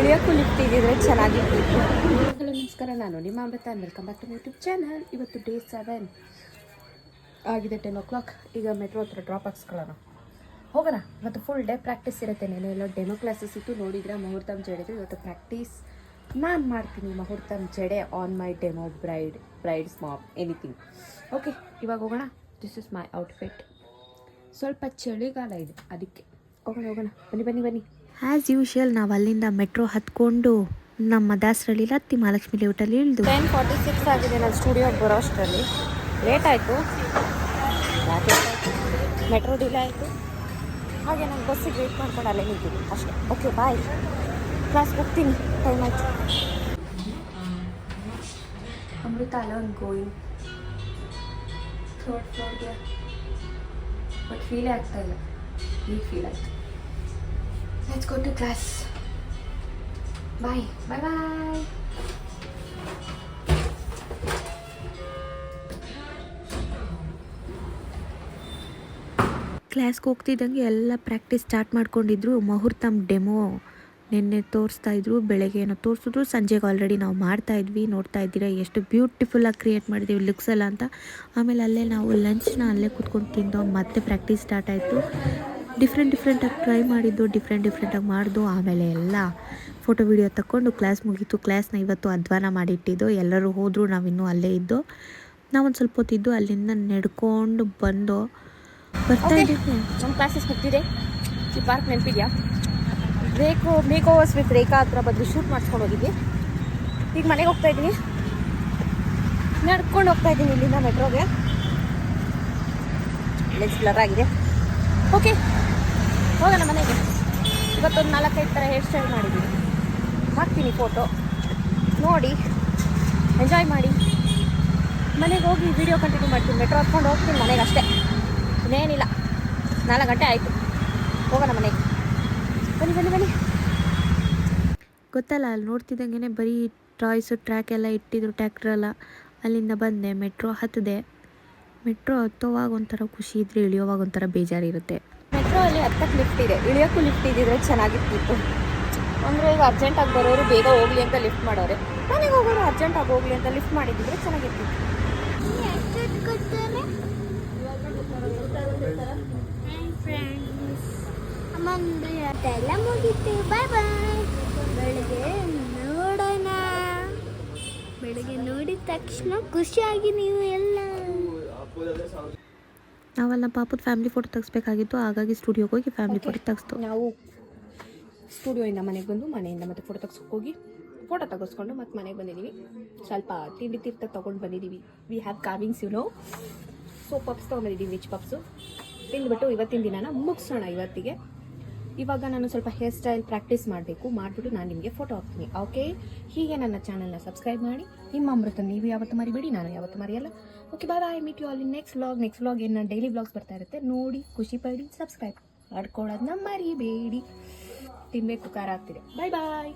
ಇಳಿಯೋಕ್ಕೂ lift ಇದ್ದಿದ್ರೆ ಚೆನ್ನಾಗಿರ್ತಿತ್ತು. Hello, ನಮಸ್ಕಾರ. ನಾನು ನಿಮ್ಮ Amrutha. Welcome back to YouTube channel ಇವತ್ತು ಡೇ ಸೆವೆನ್ ಆಗಿದೆ ಟೆನ್ ಓ ಕ್ಲಾಕ್ ಈಗ ಮೆಟ್ರೋ ಹತ್ರ ಡ್ರಾಪ್ ಹಾಕ್ಸ್ಕೊಳ್ಳೋಣ. ಹೋಗೋಣ. ಇವತ್ತು ಫುಲ್ ಡೇ ಪ್ರಾಕ್ಟೀಸ್ ಇರುತ್ತೆ ನೆನೆ ಎಲ್ಲ. ಡೆಮೋ ಕ್ಲಾಸಸ್ ಇತ್ತು. ನೋಡಿದ್ರೆ ಮುಹೂರ್ತಂ ಜಡೆದು ಇವತ್ತು ಪ್ರಾಕ್ಟೀಸ್ ನಾನು ಮಾಡ್ತೀನಿ ಮುಹೂರ್ತಂ ಜಡೆ on my demo bride brides mop anything okay ಇವಾಗ ಹೋಗೋಣ. ದಿಸ್ ಇಸ್ ಮೈ ಔಟ್ಫಿಟ್ ಸ್ವಲ್ಪ ಚಳಿಗಾಲ ಇದೆ. ಅದಕ್ಕೆ. ಹೋಗೋಣ ಹೋಗೋಣ. ಬನ್ನಿ ಬನ್ನಿ ಬನ್ನಿ. ಆ್ಯಸ್ ಯೂಶುವಲ್ ನಾವು ಅಲ್ಲಿಂದ ಮೆಟ್ರೋ ಹತ್ಕೊಂಡು ನಮ್ಮ ದಾಸರಳ್ಳಿ ಲತ್ತಿ ಮಹಾಲಕ್ಷ್ಮಿ ಲೇಔಟಲ್ಲಿ ಇಳಿದು. ಟೆನ್ ಫಾರ್ಟಿ ಸಿಕ್ಸ್ ಆಗಿದೆ ನಾನು ಸ್ಟುಡಿಯೋಗೆ ಬರೋ ಅಷ್ಟರಲ್ಲಿ. ಲೇಟ್ ಆಯಿತು. ಮೆಟ್ರೋ ಡಿಲೇ ಆಯಿತು. ಹಾಗೆ ನಾನು ಬಸ್ಸಿಗೆ ವೇಟ್ ಮಾಡ್ಕೊಂಡು ಅಲ್ಲೇ ನಿಂತೀನಿ ಅಷ್ಟೇ. ಓಕೆ ಬಾಯ್ ಕ್ಲಾಸ್ ಹೋಗ್ತೀನಿ ಟೈಮ್ ಆಯಿತು. ಅಮೃತ ಅಲೋನ್ ಗೋಯಿಂಗ್ ಥರ್ಡ್ ಫ್ಲೋರ್ಗೆ ಬಟ್ ಫೀಲೇ ಆಗ್ತಾ ಇಲ್ಲ. ಈಗ ಫೀಲ್ ಆಯಿತು let's go to class. Bye. Bye bye. ಕ್ಲಾಸ್ಗೆ ಹೋಗ್ತಿದ್ದಂಗೆ ಎಲ್ಲ ಪ್ರಾಕ್ಟೀಸ್ ಸ್ಟಾರ್ಟ್ ಮಾಡ್ಕೊಂಡಿದ್ರು ಮುಹೂರ್ತಮ್ ಡೆಮೋ ನಿನ್ನೆ ತೋರಿಸ್ತಾ ಇದ್ರು ಬೆಳಗ್ಗೆ ಏನೋ ತೋರಿಸಿದ್ರು ಸಂಜೆಗೆ ಆಲ್ರೆಡಿ ನಾವು ಮಾಡ್ತಾ ಇದ್ವಿ ನೋಡ್ತಾ ಇದ್ದೀರಾ, ಎಷ್ಟು ಬ್ಯೂಟಿಫುಲ್ಲಾಗಿ ಕ್ರಿಯೇಟ್ ಮಾಡಿದ್ದೀವಿ ಲುಕ್ಸ್ ಎಲ್ಲ ಅಂತ ಆಮೇಲೆ ಅಲ್ಲೇ ನಾವು ಲಂಚ್ನ ಅಲ್ಲೇ ಕೂತ್ಕೊಂಡು ತಿಂದು, ಮತ್ತೆ ಪ್ರಾಕ್ಟೀಸ್ ಸ್ಟಾರ್ಟ್ ಆಯಿತು ಡಿಫ್ರೆಂಟ್ ಡಿಫ್ರೆಂಟಾಗಿ ಟ್ರೈ ಮಾಡಿದ್ದು ಡಿಫ್ರೆಂಟ್ ಡಿಫ್ರೆಂಟಾಗಿ ಮಾಡಿದ್ದು ಆಮೇಲೆ ಎಲ್ಲ ಫೋಟೋ ವಿಡಿಯೋ ತಗೊಂಡು ಕ್ಲಾಸ್ ಮುಗೀತು. ಕ್ಲಾಸ್ನ ಇವತ್ತು ಅಧ್ವಾನ ಮಾಡಿಟ್ಟಿದ್ದು. ಎಲ್ಲರೂ ಹೋದರೂ ನಾವಿನ್ನೂ ಅಲ್ಲೇ ಇದ್ದು. ನಾವೊಂದು ಸ್ವಲ್ಪ ಹೊತ್ತಿದ್ದು ಅಲ್ಲಿಂದ ನಡ್ಕೊಂಡು ಬಂದು ಬರ್ತಾ. ಇದ್ದೀವಿ ನಮ್ಮ ಕ್ಲಾಸಸ್ ಮುಗ್ದಿದೆ. ಈ ಪಾರ್ಕ್ ನೆನಪಿದ್ಯಾ? ಬೇಕು ಮೇಕ್ ಓವರ್ಸ್ ವಿತ್ ರೇಖಾ ಹತ್ರ ಬಂದು ಶೂಟ್ ಮಾಡಿಸ್ಕೊಂಡು ಹೋಗಿದ್ವಿ. ಈಗ ಮನೆಗೆ ಹೋಗ್ತಾ ಇದ್ದೀನಿ. ನಡ್ಕೊಂಡು ಹೋಗ್ತಾ ಇದ್ದೀನಿ ಇಲ್ಲಿಂದ ಮೆಟ್ರೋಗೆ ಬ್ಲರ್ ಆಗಿದೆ. ಓಕೆ, ಹೋಗೋಣ ಮನೆಗೆ. ಇವತ್ತೊಂದು ನಾಲ್ಕೈದು ಥರ ಹೇರ್ ಸ್ಟೈಲ್ ಮಾಡಿದ್ದೀನಿ. ಹಾಕ್ತೀನಿ ಫೋಟೋ ನೋಡಿ ಎಂಜಾಯ್ ಮಾಡಿ. ಮನೆಗೆ ಹೋಗಿ ವಿಡಿಯೋ ಕಂಟಿನ್ಯೂ ಮಾಡ್ತೀನಿ. ಮೆಟ್ರೋ ಹತ್ಕೊಂಡು ಹೋಗ್ತೀನಿ ಮನೆಗೆ ಅಷ್ಟೇ. ಇನ್ನೇನಿಲ್ಲ. ನಾಲ್ಕು ಗಂಟೆ ಆಯಿತು. ಹೋಗೋಣ ಮನೆಗೆ. ಬನ್ನಿ ಬನ್ನಿ ಬನ್ನಿ. ಗೊತ್ತಲ್ಲ, ಅಲ್ಲಿ ನೋಡ್ತಿದ್ದಂಗೆ ಬರೀ ಟ್ರಾಯ್ಸು ಟ್ರ್ಯಾಕ್ ಎಲ್ಲ ಇಟ್ಟಿದ್ರು ಟ್ರ್ಯಾಕ್ಟ್ರೆಲ್ಲ ಅಲ್ಲಿಂದ ಬಂದೆ ಮೆಟ್ರೋ ಹತ್ತಿದೆ. ಮೆಟ್ರೋ ಹತ್ತೋವಾಗ ಒಂಥರ ಖುಷಿ ಇದ್ದರೆ ಇಳಿಯೋವಾಗ ಒಂಥರ ಬೇಜಾರಿರುತ್ತೆ. ಅಲ್ಲಿ ಹತ್ತಕ್ಕೆ ಲಿಫ್ಟ್ ಇದೆ. ಇಳಿಯೋಕ್ಕೂ ಲಿಫ್ಟ್ ಇದ್ದಿದ್ರೆ ಚೆನ್ನಾಗಿರ್ತಿತ್ತು. ಅಂದರೆ ಈಗ ಅರ್ಜೆಂಟಾಗಿ ಬರೋರು ಬೇಗ ಹೋಗ್ಲಿ ಅಂತ ಲಿಫ್ಟ್ ಮಾಡೋರೆ. ಮನೆಗೆ ಹೋಗೋರು ಅರ್ಜೆಂಟಾಗಿ ಹೋಗ್ಲಿ ಅಂತ ಲಿಫ್ಟ್ ಮಾಡಿದ್ದಿದ್ರೆ ಚೆನ್ನಾಗಿರ್ತಿತ್ತು. ಮುಗೀತು. ಬಾಯ್ ಬಾಯ್ ಬೆಳಗ್ಗೆ ನೋಡೋಣ. ಬೆಳಗ್ಗೆ ನೋಡಿದ ತಕ್ಷಣ ಖುಷಿಯಾಗಿ ನೀವು ಎಲ್ಲ. ನಾವಲ್ಲ ಪಾಪದ ಫ್ಯಾಮಿಲಿ ಫೋಟೋ ತೆಗಿಸ್ಬೇಕಾಗಿತ್ತು ಹಾಗಾಗಿ ಸ್ಟುಡಿಯೋಗೆ ಹೋಗಿ ಫ್ಯಾಮಿಲಿ ಫೋಟೋ ತೆಗೆಸ್ತು. ನಾವು ಸ್ಟುಡಿಯೋಯಿಂದ ಮನೆಗೆ ಬಂದು ಮನೆಯಿಂದ ಮತ್ತೆ ಫೋಟೋ ತೆಗ್ಸೋಕೆ ಹೋಗಿ ಫೋಟೋ ತೆಗೆಸ್ಕೊಂಡು ಮತ್ತೆ ಮನೆಗೆ ಬಂದಿದ್ದೀವಿ ಸ್ವಲ್ಪ ತಿಂಡಿ ತೀರ್ಥ ತೊಗೊಂಡು ಬಂದಿದ್ದೀವಿ we have cravings you know so puffs ತೊಗೊಂಡಿದ್ದೀವಿ ವಿಚ್ ಪಪ್ಸು ತಿಂದ್ಬಿಟ್ಟು ಇವತ್ತಿನ ದಿನನ ಮುಗಿಸೋಣ ಇವತ್ತಿಗೆ. ಇವಾಗ ನಾನು ಸ್ವಲ್ಪ ಹೇರ್ ಸ್ಟೈಲ್ ಪ್ರಾಕ್ಟೀಸ್ ಮಾಡಬೇಕು. ಮಾಡಿಬಿಟ್ಟು ನಾನು ನಿಮಗೆ ಫೋಟೋ ಹಾಕ್ತೀನಿ. ಓಕೆ ಹೀಗೆ ನನ್ನ ಚಾನಲ್ನ ಸಬ್ಸ್ಕ್ರೈಬ್ ಮಾಡಿ. ನಿಮ್ಮ ಅಮೃತ ನೀವು ಯಾವತ್ತು ಮರಿಬೇಡಿ, ನಾನು ಯಾವತ್ತು ಮರೆಯಲ್ಲ. Okay bye bye meet you ಅಲ್ಲಿ ನೆಕ್ಸ್ಟ್ ವ್ಲಾಗ್ ನೆಕ್ಸ್ಟ್ ವ್ಲಾಗ್ ಏನು ಡೈಲಿ ವ್ಲಾಗ್ಸ್ ಬರ್ತಾ ಇರುತ್ತೆ, ನೋಡಿ, ಖುಷಿ ಪಡಿ ಸಬ್ಸ್ಕ್ರೈಬ್ ಮಾಡ್ಕೊಳ್ಳೋದನ್ನ ಮರಿಬೇಡಿ. ತಿನ್ನಬೇಕು ಖಾರ ಆಗ್ತಿದೆ. ಬಾಯ್ ಬಾಯ್